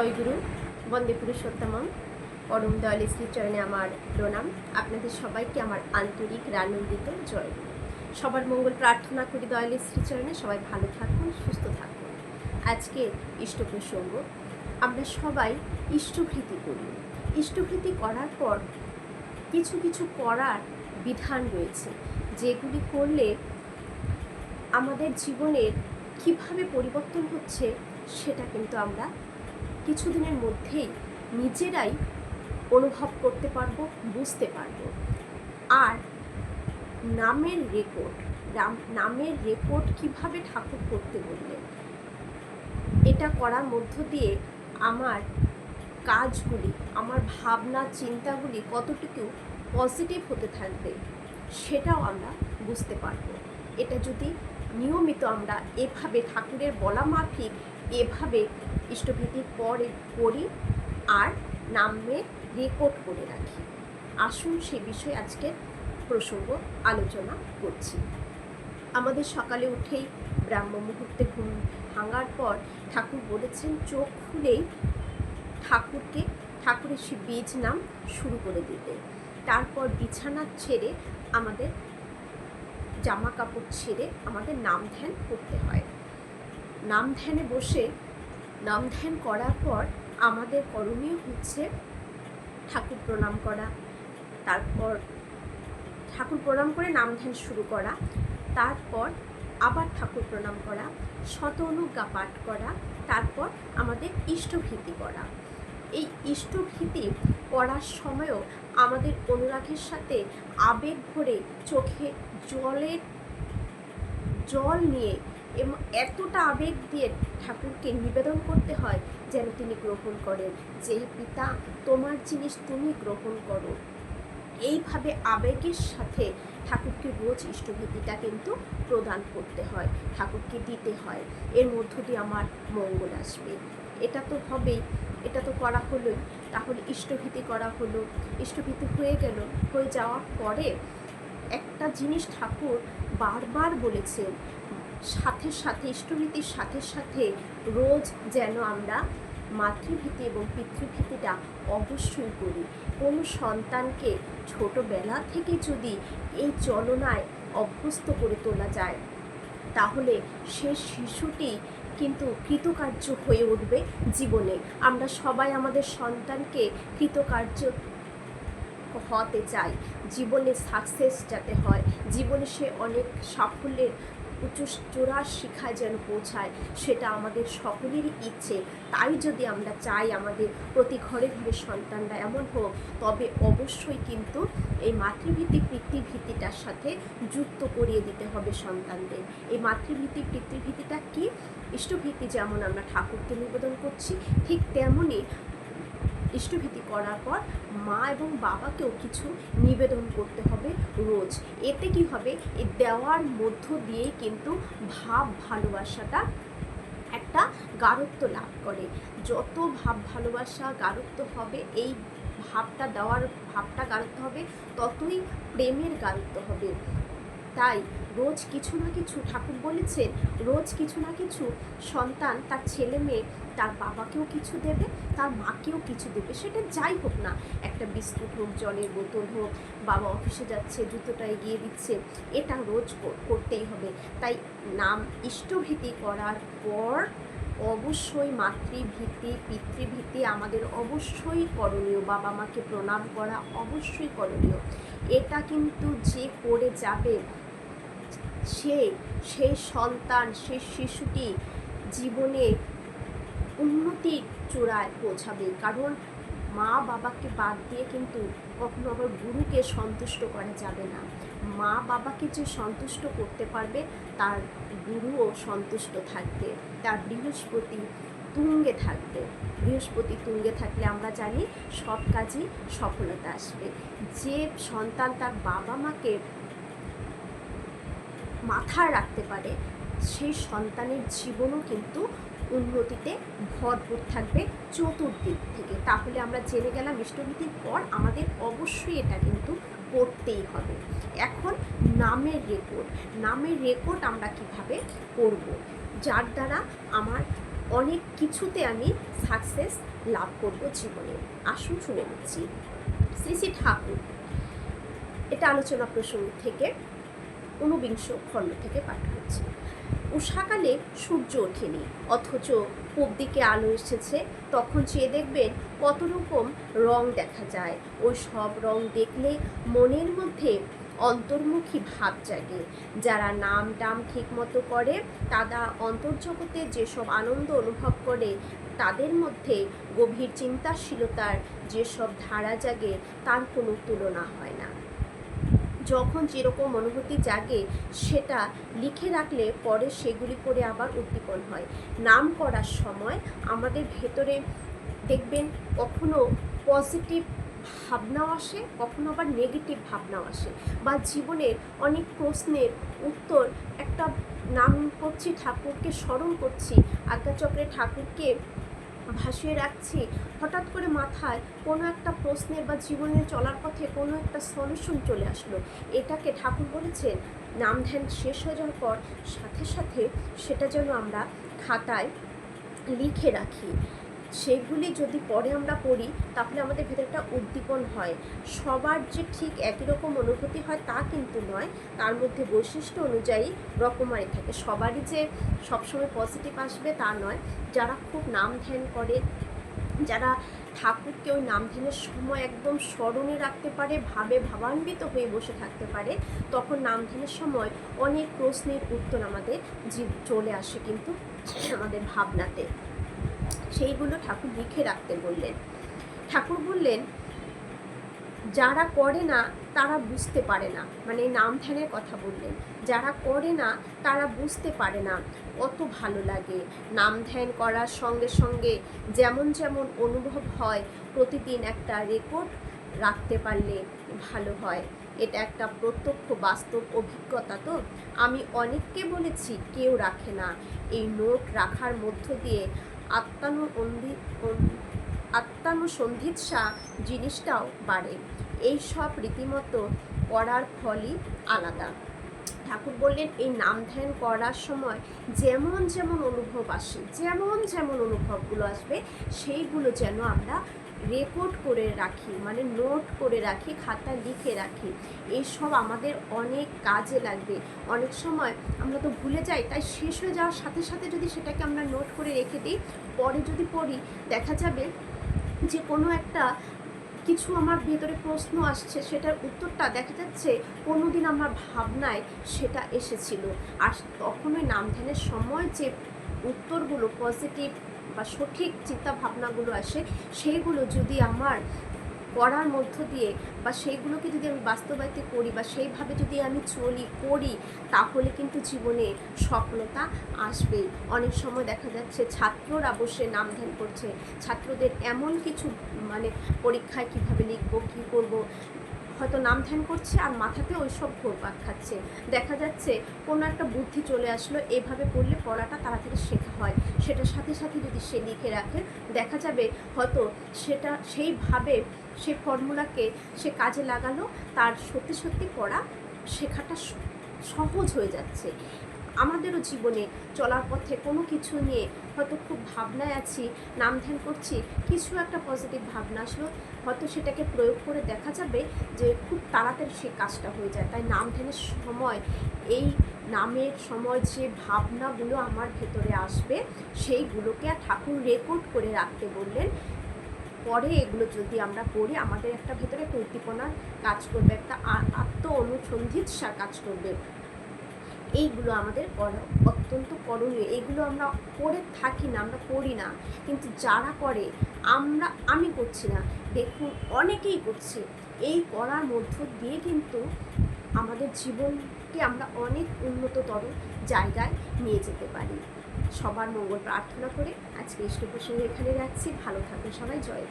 জয়গুরু, বন্দে পুরুষোত্তমম, পরম দয়াল শ্রীচরণে আমার প্রণাম। আপনাদের সবাইকে আমার আন্তরিক রানন্দিত জয়। সবার মঙ্গল প্রার্থনা করি দয়াল শ্রীচরণে। সবাই ভালো থাকুন, সুস্থ থাকুন। আজকে ইষ্ট প্রসঙ্গ। আমরা সবাই ইষ্টভৃতি করি। ইষ্টভৃতি করার পর কিছু কিছু করার বিধান রয়েছে, যেগুলি করলে আমাদের জীবনের কীভাবে পরিবর্তন হচ্ছে সেটা কিন্তু আমরা কিছুদিনের মধ্যেই নিজেরাই অনুভব করতে পারব, বুঝতে পারব। আর নামের রেকর্ড নামের রেকর্ড কীভাবে ঠাকুর করতে বললেন এটা করার মধ্য দিয়ে আমার কাজগুলি, আমার ভাবনা, চিন্তাগুলি কতটুকু পজিটিভ হতে থাকবে সেটাও আমরা বুঝতে পারব। এটা যদি নিয়মিত আমরা এভাবে ঠাকুরের বলা মাফিক এভাবে ইষ্টভীতির পরে করি আর নামের রেকর্ড করে রাখি। আসুন সে বিষয়ে আজকের প্রসঙ্গ আলোচনা করছি। আমাদের সকালে উঠেই ব্রাহ্ম মুহূর্তে ঘুম ভাঙার পর ঠাকুর বলেছেন, চোখ খুলেই ঠাকুরকে ঠাকুরের সে বীজ নাম শুরু করে দিতে। তারপর বিছানা ছেড়ে আমাদের জামা কাপড় ছেড়ে আমাদের নাম ধ্যান করতে হয়। নাম ধ্যানে বসে নাম ধ্যান করার পর আমাদের করণীয় হচ্ছে ঠাকুর প্রণাম করা, তারপর ঠাকুর প্রণাম করে নাম ধ্যান শুরু করা, তারপর আবার ঠাকুর প্রণাম করা শত অনুজ্ঞা পাঠ করা, তারপর আমাদের ইষ্টভীতি করা। এই ইষ্টভীতি করার সময়ও আমাদের অনুরাগের সাথে আবেগ ভরে চোখে জলের জল নিয়ে এতটা আবেগ দিয়ে ঠাকুরকে নিবেদন করতে হয় যেন তিনি গ্রহণ করেন। যে পিতা, তোমার জিনিস তুমি গ্রহণ করো। এইভাবে আবেগের সাথে ঠাকুরকে রোজ ইষ্টভীতিটা কিন্তু প্রদান করতে হয়, ঠাকুরকে দিতে হয়। এর মধ্য দিয়ে আমার মঙ্গল আসবে। এটা তো হবেই, এটা তো করা হলোই। তাহলে ইষ্টভীতি করা হলো, ইষ্টভীতি হয়ে গেল। হয়ে যাওয়ার পরে একটা জিনিস ঠাকুর বারবার বলেছেন সাথে সাথে, ইষ্টভীতির সাথে সাথে রোজ যেন আমরা মাতৃভীতি এবং পিতৃভীতিটা অবশ্যই করি। কোনো সন্তানকে ছোটবেলা থেকে যদি এই চলনায় অভ্যস্ত করে তোলা যায়, তাহলে সে শিশুটি কিন্তু কৃতকার্য হয়ে উঠবে জীবনে। আমরা সবাই আমাদের সন্তানকে কৃতকার্য হতে চাই। জীবনে সাকসেস যাতে হয়, জীবনে সে অনেক সাফল্যের উঁচু শিখায় যেন পৌঁছায়, সেটা আমাদের সকলেরই ইচ্ছে। তাই যদি আমরা চাই আমাদের প্রতি ঘরে ঘরে সন্তানরা এমন হোক, তবে অবশ্যই কিন্তু এই মাতৃভিত্তিক পিতৃভীতিটার সাথে যুক্ত করিয়ে দিতে হবে সন্তানদের। এই মাতৃভিত্তিক পিতৃভীতিটা কি? ইষ্টভীতি যেমন আমরা ঠাকুরকে নিবেদন করছি, ঠিক তেমনই ইষ্টভীতি করার পর মা এবং বাবাকেও কিছু নিবেদন করতে হবে রোজ। এতে কি হবে? এই দেওয়ার মধ্য দিয়েই কিন্তু ভাব ভালোবাসাটা একটা গারত্ব লাভ করে। যত ভাব ভালোবাসা গারত্ব হবে, এই ভাবটা দেওয়ার ভাবটা গাঢ়ত্ব হবে, ততই প্রেমের গাঢ়ত্ব হবে। তাই রোজ কিছু না কিছু ঠাকুর বলেছেন, রোজ কিছু না কিছু সন্তান তার ছেলে মেয়ে তার বাবাকেও কিছু দেবে, তার মাকেও কিছু দেবে, সেটা যাই হোক না। একটা বিস্কুট হোক, জলের বোতল হোক, বাবা অফিসে যাচ্ছে, জুতোটা এগিয়ে দিচ্ছে, এটা রোজ করতেই হবে। তাই নাম ইষ্টভীতি করার পর অবশ্যই মাতৃভীতি, পিতৃভীতি আমাদের অবশ্যই করণীয়, বাবা মাকে প্রণাম করা অবশ্যই করণীয়। এটা কিন্তু যে করে যাবে সে সেই সন্তান সেই শিশুটি জীবনে উন্নতির চূড়ায় পৌঁছাবে। কারণ মা বাবাকে বাদ দিয়ে কিন্তু কখনো আবার গুরুকে সন্তুষ্ট করা যাবে না। মা বাবাকে যে সন্তুষ্ট করতে পারবে, তার গুরুও সন্তুষ্ট থাকবে। তার বৃহস্পতি তুঙ্গে থাকবে। বৃহস্পতি তুঙ্গে থাকলে আমরা জানি সব কাজই সফলতা আসবে। যে সন্তান তার বাবা মাকে মাথায় রাখতে পারে। সেই সন্তানের জীবনও কিন্তু উন্নতিতে ভরপুর থাকবে চতুর্দিক থেকে। তাহলে আমরা জেনে গেলাম ইষ্টভীতির পর আমাদের অবশ্যই এটা কিন্তু করতেই হবে। এখন নামের রেকর্ড। নামের রেকর্ড আমরা কীভাবে করব? যার দ্বারা আমার অনেক কিছুতে আমি সাকসেস লাভ করব জীবনে। আসুন শুনে নিচ্ছি। শ্রী শ্রী ঠাকুর, এটা আলোচনা প্রসঙ্গ থেকে ঊনবিংশ খণ্ড থেকে পাঠ করছি উষাকালে সূর্য ওঠেনি, অথচ পূব দিকে আলো এসেছে। তখন চেয়ে দেখবেন কত রকম রং দেখা যায়। ওই সব রং দেখলে মনের মধ্যে অন্তর্মুখী ভাব জাগে। যারা নাম টাম ঠিক মতো করে, তারা অন্তর্জগতে যেসব আনন্দ অনুভব করে, তাদের মধ্যে গভীর চিন্তাশীলতার যেসব ধারা জাগে, তার কোনো তুলনা হয় না। যখন যেরকম অনুভূতি জাগে, সেটা লিখে রাখলে পরে সেগুলি করে আবার উদ্দীপন হয়। নাম করার সময় আমাদের ভেতরে দেখবেন কখনো পজিটিভ ভাবনাও আসে, কখনো আবার নেগেটিভ ভাবনাও আসে বা জীবনের অনেক প্রশ্নের উত্তর একটা নাম করছি, ঠাকুরকে স্মরণ করছি আজ্ঞাচক্রে ঠাকুরকে ভাসিয়ে রাখছে। হঠাৎ করে মাথায় কোনো একটা প্রশ্নের বা জীবনের চলার পথে কোনো একটা সলিউশন চলে আসলো। এটাকে ঠাকুর বলেছেন, নাম ধ্যান শেষ হয়ে যাওয়ার পর সাথে সাথে সেটা যেন আমরা খাতায় লিখে রাখি। সেগুলি যদি পরে আমরা পড়ি, তাহলে আমাদের ভেতরে একটা উদ্দীপন হয়। সবার যে ঠিক একই রকম অনুভূতি হয় তা কিন্তু নয়, তার মধ্যে বৈশিষ্ট্য অনুযায়ী রকমারি থাকে। সবারই যে সবসময় পজিটিভ আসবে তা নয়। যারা খুব নাম ধ্যান করে, যারা ঠাকুরকে ওই নাম ধ্যানের সময় একদম স্মরণে রাখতে পারে, ভাবে ভাবান্বিত হয়ে বসে থাকতে পারে, তখন নাম ধ্যানের সময় অনেক প্রশ্নের উত্তর আমাদের জীব চলে আসে কিন্তু আমাদের ভাবনাতে। সেইগুলো ঠাকুর লিখে রাখতে বললেন। ঠাকুর বললেন, যারা করে না, তারা বুঝতে পারে না। মানে নাম ধ্যানের কথা বললেন। যারা করে না, তারা বুঝতে পারে না। কত ভালো লাগে নাম ধ্যান করার সঙ্গে সঙ্গে যেমন যেমন অনুভব হয়, প্রতিদিন একটা রেকর্ড রাখতে পারলে ভালো হয়। এটা একটা প্রত্যক্ষ বাস্তব অভিজ্ঞতা তো। আমি অনেককে বলেছি, কেউ রাখে না। এই নোট রাখার মধ্য দিয়ে আত্মানু আত্মানুসন্ধিৎসা জিনিসটাও বাড়ে। এই সব রীতিমতো করার ফলই আলাদা। ঠাকুর বললেন, এই নাম ধ্যান করার সময় যেমন যেমন অনুভব আসে যেমন যেমন অনুভবগুলো আসবে, সেইগুলো যেন আমরা রেকর্ড করে রাখি মানে নোট করে রাখি, খাতা লিখে রাখি। এইসব আমাদের অনেক কাজে লাগবে। অনেক সময় আমরা তো ভুলে যাই, তাই শেষ হয়ে যাওয়ার সাথে সাথে যদি সেটাকে আমরা নোট করে রেখে দিই, পরে যদি পড়ি, দেখা যাবে যে কোনো একটা কিছু আমার ভেতরে প্রশ্ন আসছে, সেটার উত্তরটা দেখা যাচ্ছে কোনো দিন আমার ভাবনায় সেটা এসেছিল। আর তখনই নাম ধ্যানের সময় যে উত্তরগুলো পজিটিভ বা সঠিক চিন্তা ভাবনাগুলো আসে সেইগুলো যদি আমার করার মধ্য দিয়ে বা সেইগুলোকে যদি আমি বাস্তবায়িত করি বা সেইভাবে যদি আমি চলি, করি, তাহলে কিন্তু জীবনে সফলতা আসবে অনেক সময় দেখা যাচ্ছে ছাত্ররা বসে নাম ধ্যান করছে। ছাত্রদের এমন কিছু মানে পরীক্ষায় কীভাবে লিখব, কী করব হয়তো নাম ধ্যান করছে আর মাথাতে ওই সব ঘোরপাক খাচ্ছে। দেখা যাচ্ছে কোনো একটা বুদ্ধি চলে আসলো, এভাবে পড়লে পড়াটা তাড়াতাড়ি শেখা হয়। সেটার সাথে সাথে যদি সে লিখে রাখে, দেখা যাবে হয়তো সেটা, সেইভাবে সে ফর্মুলাকে সে কাজে লাগালো, তার সত্যি সত্যি পড়া শেখাটা সহজ হয়ে যাচ্ছে। আমাদেরও জীবনে চলার পথে কোনো কিছু নিয়ে হয়তো খুব ভাবনায় আছি, নাম ধ্যান করছি, কিছু একটা পজিটিভ ভাবনা আসলো। হয়তো সেটাকে প্রয়োগ করে দেখা যাবে যে খুব তাড়াতাড়ি সে কাজটা হয়ে যায়। তাই নাম ধ্যানের সময়, এই নামের সময় যে ভাবনাগুলো আমার ভেতরে আসবে, সেইগুলোকে ঠাকুর রেকর্ড করে রাখতে বললেন। পরে এগুলো যদি আমরা পড়ি আমাদের একটা ভেতরে একটা উদ্দীপনার কাজ করবে, একটা আত্ম অনুসন্ধিৎসা কাজ করবে। এইগুলো আমাদের করা, অত্যন্ত করণীয়। এগুলো আমরা করে থাকি না, আমরা করি না। কিন্তু যারা করে, আমরা, আমি করছি না। দেখুন, অনেকেই করছে। এই করার মধ্য দিয়ে কিন্তু আমাদের জীবনকে আমরা অনেক উন্নততর জায়গায় নিয়ে যেতে পারি। সবার মঙ্গল প্রার্থনা করে আজকে ইষ্ট প্রসঙ্গে এখানে রাখছি। ভালো থাকুন সবাই। জয়।